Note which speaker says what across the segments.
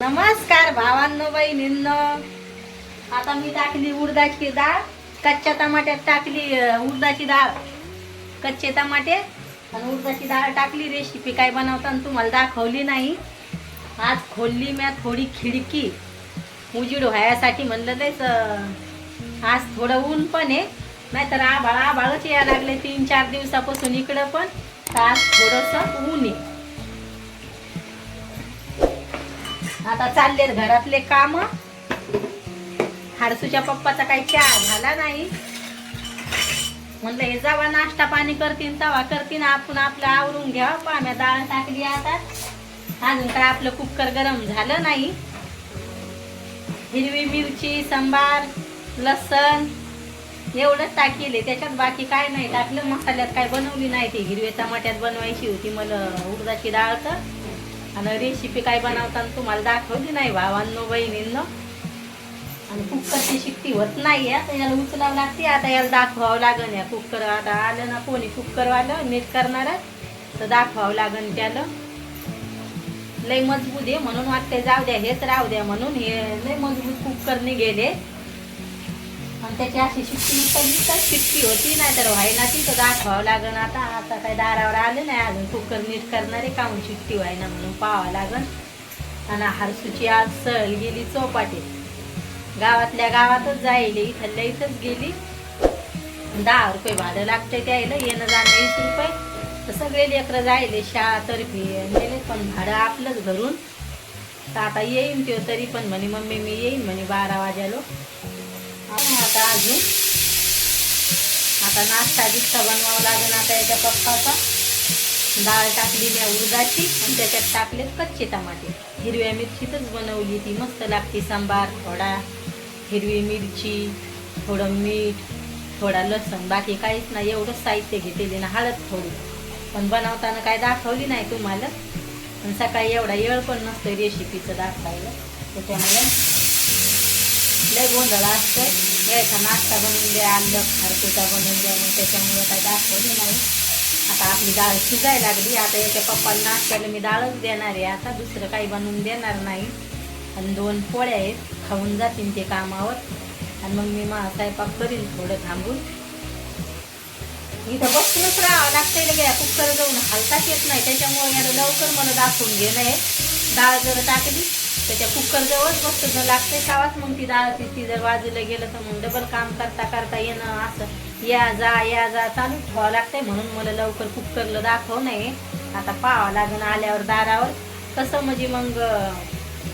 Speaker 1: नमस्कार भावांनो बहिणींनो. आता मी टाकली उडदाची डाळ. कच्च्या टमाट्यात टाकली उडदाची डाळ. कच्चे टमाटे आणि उडदाची डाळ टाकली. रेसिपी काय बनवताना तुम्हाला दाखवली नाही. आज खोलली म्या थोडी खिडकी. उजीड व्हायसाठी म्हणलं तेच आज थोडं ऊन पण आहे. नाहीतर आभाळ आभाळच यायला लागले तीन चार दिवसापासून इकडं पण. तर आज थोडंसं ऊन आहे. आता चालले घरातले काम. हारसूच्या पप्पाचा काही चहा झाला नाही. म्हणलं हे जावा नाश्ता पाणी करतीन तवा करतीन आपण आपलं आवरून घ्यावा पाम्या डाळ टाकली आता. अजून काय आपलं कुकर गरम झालं नाही. हिरवी मिरची सांबार लसण एवढंच टाकेले त्याच्यात बाकी काय नाही. टाकलं मसाल्यात काय बनवली नाही ती. हिरव्या टमाट्यात बनवायची होती मला उडदाची डाळ तर. आणि रेसिपी काय बनवताना तुम्हाला दाखवली नाही भावांनो बहिणींनो. आणि कुकरची शिट्टी होत नाही आता याला उचलावं लागते आता याला दाखवावं लागन या कुकर आता आलं ना कोणी कुकरवालं नीट करणार तर दाखवावं लागन त्याला. लय मजबूत आहे म्हणून वाटते जाऊ द्या हेच राहू द्या म्हणून. हे लय मजबूत कुकरने गेले आणि त्याची अशी शिट्टी उचलली तर शिट्टी होती नाही तर व्हायना ती तर दाखवावं लागण आता आता काही दारावर आले नाही अजून. कुकर नीट करणारे काहून शिट्टी व्हायना म्हणून पाहावं लागन. आणि हरसूची आज सहल गेली चौपाटी. गावातल्या गावातच जायले इथल्या इथंच गेली. दहा रुपये भाडं लागतंय त्यायला येणं जाणं वीस रुपये. तर सगळे लेकरं जायले शाळातर्फे नेले पण भाडं आपलंच धरून तर आता येईन त्यो तरी पण म्हणे मम्मी मी येईन म्हणे बारा वाजालो. आता अजून. आता नाश्ता बिस्ता बनवावं लागेल आता याच्या पप्पाचा. डाळ टाकली मी उडदाची आणि त्याच्यात टाकले कच्चे टमाटे. हिरव्या मिरचीतच बनवली ती मस्त लागते सांबार थोडा हिरवी मिरची थोडं मीठ थोडा लसण बाकी काहीच नाही एवढंच साहित्य घेतले ना हळद थोडी. पण बनवताना काय दाखवली नाही तुम्हाला. पण सकाळी एवढा येळ पण नसतो रेसिपीचं दाखवायला. त्याच्यामुळे लय गोंधळ असतं यायचा नाश्ता बनवून द्या आलं खारकुटा बनवून द्या मग त्याच्यामुळं काय दाखवली नाही. आता आपली डाळ शिजायला लागली. आता याच्या पप्पाला नाश्त्याला मी डाळच देणार आहे. आता दुसरं काही बनवून देणार नाही. आणि दोन पोळ्या आहेत. खाऊन जातील ते कामावर. आणि मग मी मा स्वयंपाक करीन थोडं थांबून. इथं बसूनच राहावं लागतंय लगे. कुकर जाऊन हलताच येत नाही. त्याच्यामुळे याला लवकर मला दाखवून घेणं आहे डाळ जर टाकली त्या कुकर जवळच बसतं लागतंय कावाच मग ती डाळ ती जर बाजूला गेलं तर मग डबल काम करता करता येणं असं. या जा या जा चालू ठेवावं लागतंय. म्हणून मला लवकर कुकरला दाखव नाही आता पाहावं लागेल आल्यावर दारावर. कसं म्हणजे मग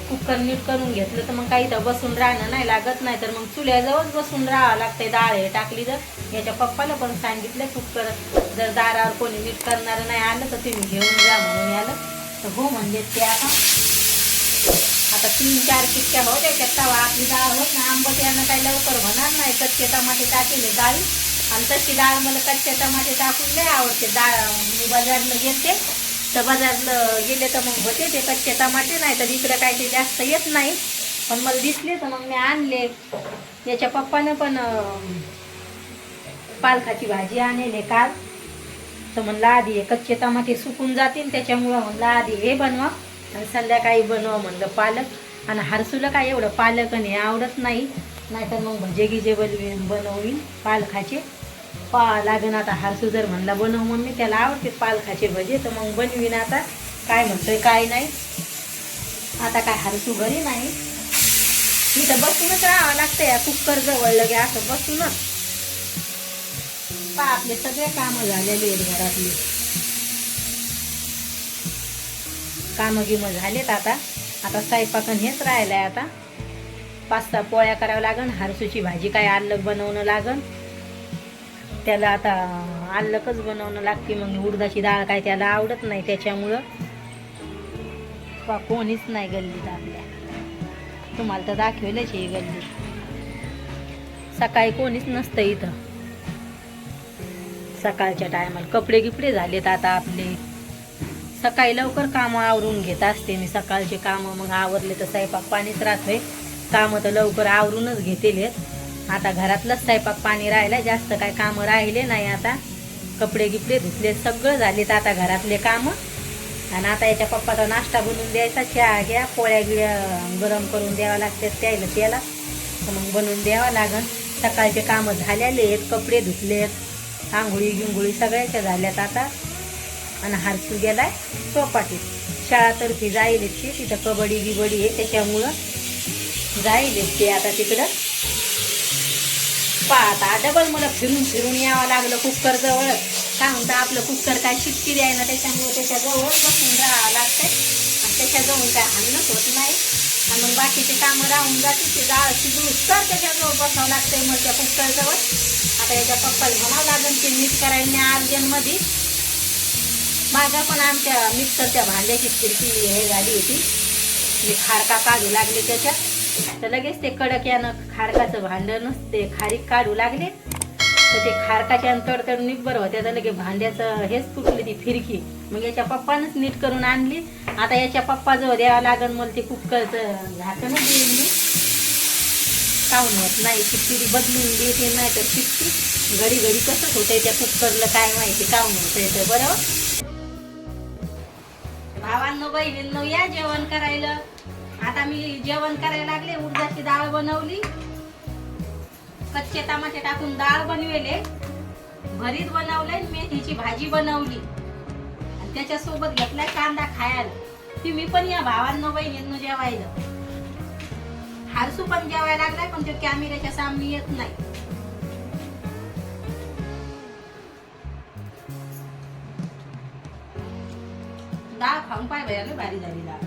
Speaker 1: कुकर नीट करून घेतलं तर मग काही तर बसून राहणं नाही लागत. नाही तर मग चुल्याजवळच बसून राहावं लागतंय डाळ हे टाकली जर याच्या पप्पाला पण सांगितलं कुकर जर दारावर कोणी नीट करणार नाही आलं तर तुम्ही घेऊन जा म्हणून आलं. तर हो म्हणजे ते आता आता तीन चार चिक्क्या हो त्याच्यात तवा आपली डाळ होत ना आंबट यानं काही लवकर होणार नाही. कच्चे टमाटे टाकले डाळी आणि तशी डाळ मला कच्चे टमाटे टाकून नाही आवडते. डाळ मी बाजारला घेते. तर बाजारला गेले तर मग होते ते कच्चे टमाटे. नाही तर इकडं काय ते जास्त येत नाही. पण मला दिसले तर मग मी आणले. याच्या पप्पानं पण पालखाची पालकाची भाजी आणले काल. तर म्हणलं आधी हे कच्चे टमाटे सुकून जातील. त्याच्यामुळं म्हणलं आधी हे बनवा. आणि संध्याकाळी बनवा म्हणलं पालक. आणि हरसूला काय एवढं पालक आणि आवडत नाही. नाहीतर मग भजे गिजे बनवीन बनवीन पालखाचे. पा लागेन आता हरसू जर म्हणला बनव मम्मी त्याला आवडते पालखाचे भजे तर मग बनवीन आता. काय म्हणतोय काय नाही. आता काय हरसू घरी नाही. इथं बसूनच राहावं लागतं या कुकर जवळ लगे असं बसूनच. पा आपले सगळे कामं झालेले आहेत घरातले. कामं गिमं झालेत आता. आता स्वयंपाकन हेच राहिलंय आता. पास्ता पोळ्या कराव्या लागन हारसूची भाजी काय आल्लक बनवणं लागन. त्याला आता आल्लकच बनवणं लागते मग उडदाची डाळ काय त्याला आवडत नाही त्याच्यामुळं. कोणीच नाही गल्लीत आपल्या तुम्हाला तर दाखवलंच आहे गल्ली. सकाळी कोणीच नसतं इथं. सकाळच्या टायमाला कपडे गिपडे झालेत आता आपले. सकाळी लवकर कामं आवरून घेत असते मी. सकाळचे कामं मग आवरले तर स्वयंपाक पाणीच राहतोय. कामं तर लवकर आवरूनच घेतेले आता घरातलंच स्वयंपाक पाणी राहिलं जास्त काय कामं राहिले नाही आता. कपडे गिपडे धुतले सगळं झालेत आता घरातले कामं. आणि आता याच्या पप्पाचा नाश्ता बनवून द्यायचा. चहा घ्या पोळ्या गिळ्या गरम करून द्यावा लागतात त्याला त्याला तर मग बनवून द्यावं लागन. सकाळचे कामं झालेले आहेत कपडे धुतलेत. आंघोळी गिंगोळी सगळ्याच्या झाल्यात आता. आणि हारसू गेलाय चौपाटीत. शाळातर्फे जाईल ती तिथं कबड्डी बिबडी आहे त्याच्यामुळं जाईल ते आता तिकडं. पाहता डबल मला फिरून फिरून यावं लागलं कुकर जवळ. काय म्हणतं आपलं कुकर काय शिट्टी आहे ना त्याच्यामुळे त्याच्याजवळ बसून राहावं लागतंय. आणि त्याच्याजवळ काय हल्लच होत नाही. आणि मग बाकीचे कामं राहून जाते ते डाळ शिजूस तर त्याच्याजवळ बसावं लागतंय मग त्या कुकरजवळ आता याच्या पप्पाला म्हणावं लागेल ते नीट करायला अर्जंटमध्ये माझ्या पण आमच्या मिक्सरच्या भांड्याची खिडकी हे झाली होती. मी खारका काढू लागले त्याच्यात. तर लगेच ते कडक यानं खारकाचं भांडं नसते खारीक काढू लागले. तर ते खारकाच्या तडतड निब्बर होत्या. तर लगे भांड्याचं हेच तुटली ती फिरकी. मग याच्या पप्पानंच नीट करून आणली. आता याच्या पप्पाजवळ द्यावं लागन मला ते कुकरचं झाकणच देईन मी काऊन होत नाही? शिट्टी बदलून देते नाही तर शिट्टी घडी घडी कसं होतंय त्या कुकरला काय माहिती? काऊन होतंय तर बरं हो. भावांनो बहिणींनो या जेवण करायला. आता मी जेवण करायला लागले उडदाची डाळ बनवली. कच्चे तमाटे टाकून डाळ बनवेले. भरीत बनवले मेथीची भाजी बनवली. त्याच्यासोबत घेतलाय कांदा खायला. ती मी पण या भावांनो बहिणींनो जेवायला. हारसू पण जेवायला लागलाय पण तो कॅमेऱ्याच्या सामने येत नाही. डाळ खाऊन पाय भयाला भारी झाली डाळ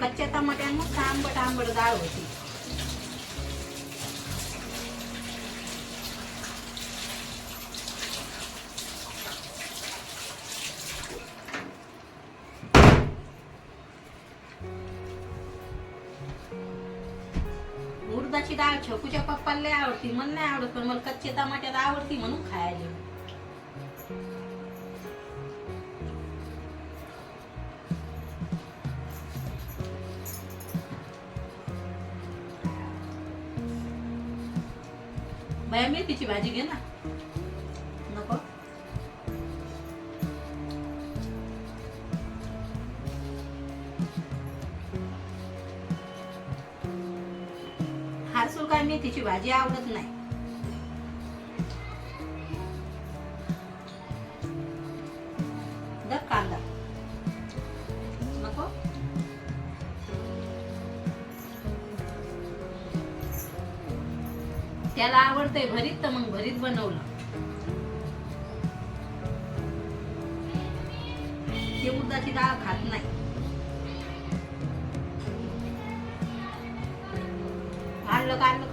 Speaker 1: कच्च्या टमाट्यांना आंबट आंबट डाळ होती. उडदाची डाळ छकूच्या पप्पाला लय आवडती. मला नाही आवडत पण मला कच्चे टमाट्यात आवडती म्हणून खायला. बाया मेथीची भाजी घे ना. काय मेथीची भाजी आवडत नाही. दर कांदा. नको. त्याला आवडतंय भरीत तर मग भरीत बनवलं. ते उडदाची डाळ खात नाही.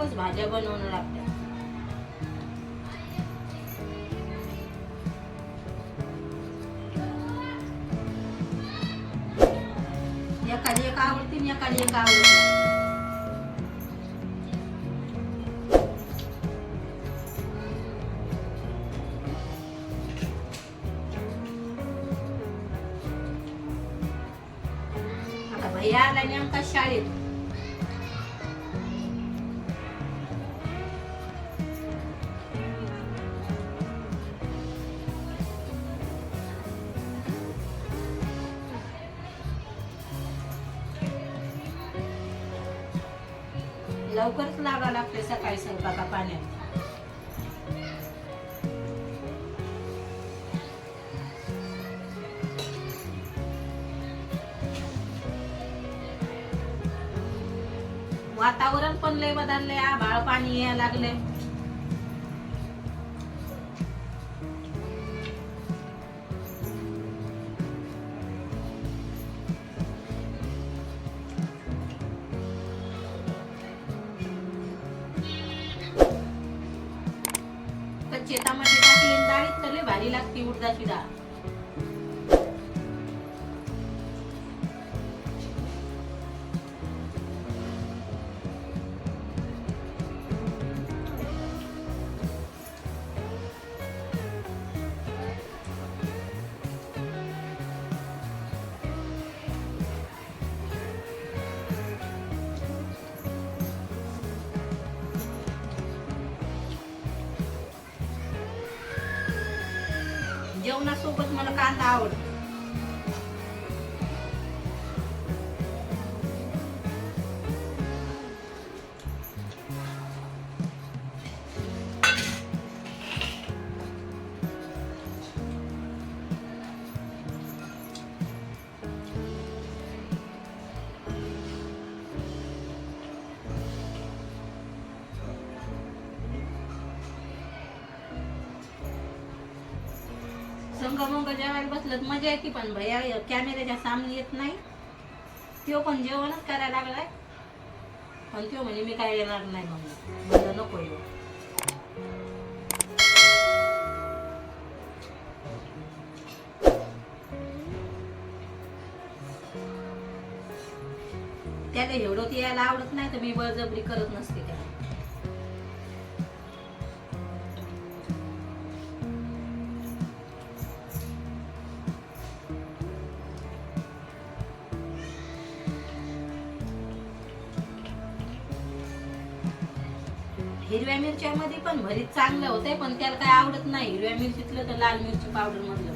Speaker 1: आणलं भाज्या बनवणं लागत्या एखादी एक आवडती आणि एखादी एक आवडत भैया आला नेमका शाळेत. लागा सकाळी स्वयंपाका पाण्यात. वातावरण पण लय बदललंय आभाळ पाणी यायला लागले भारी लागते उडदाची डाळ जेवणासोबत मला कांदा आवडतो संघ मग जेवायला बसलं तर मजा येते पण भैया कॅमेऱ्याच्या सामने येत नाही. तो पण जेवणच करायला लागलाय. पण तो म्हणजे मी काय येणार नाही मग म्हणलं नको येऊ. त्याला एवढं ते यायला आवडत नाही तर मी बळजबरी करत नसते त्या हिरव्या मिरच्यामध्ये पण भरीत चांगलं होतंय पण त्याला काय आवडत नाही. हिरव्या मिरचीतलं तर लाल मिरची पावडर मधलं.